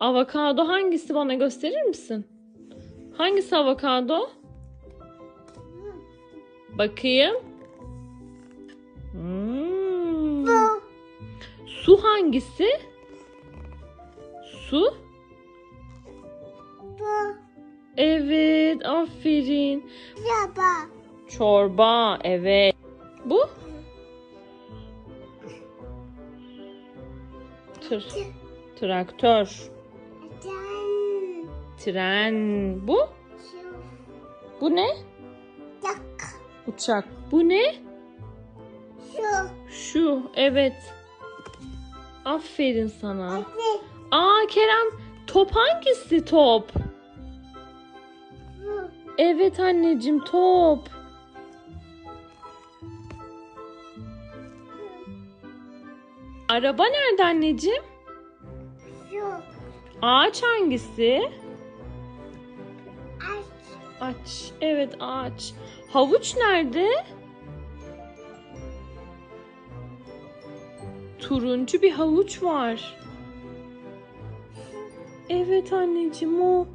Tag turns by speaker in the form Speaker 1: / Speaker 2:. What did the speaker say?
Speaker 1: Avokado hangisi bana gösterir misin? Hangisi avokado? Bakayım. Hmm.
Speaker 2: Bu.
Speaker 1: Su hangisi? Su?
Speaker 2: Bu.
Speaker 1: Evet, aferin.
Speaker 2: Yaba.
Speaker 1: Çorba, evet. Bu? Tır. Traktör. Tren. Bu? Bu ne?
Speaker 2: Yak.
Speaker 1: Uçak. Bu ne?
Speaker 2: Şu.
Speaker 1: Şu. Evet. Aferin sana.
Speaker 2: Hadi.
Speaker 1: Aa Kerem, top hangisi top? Evet anneciğim, top. Araba nerede anneciğim?
Speaker 2: Şu.
Speaker 1: Ağaç hangisi? Aç. Evet ağaç. Havuç nerede? Turuncu bir havuç var. Evet anneciğim o.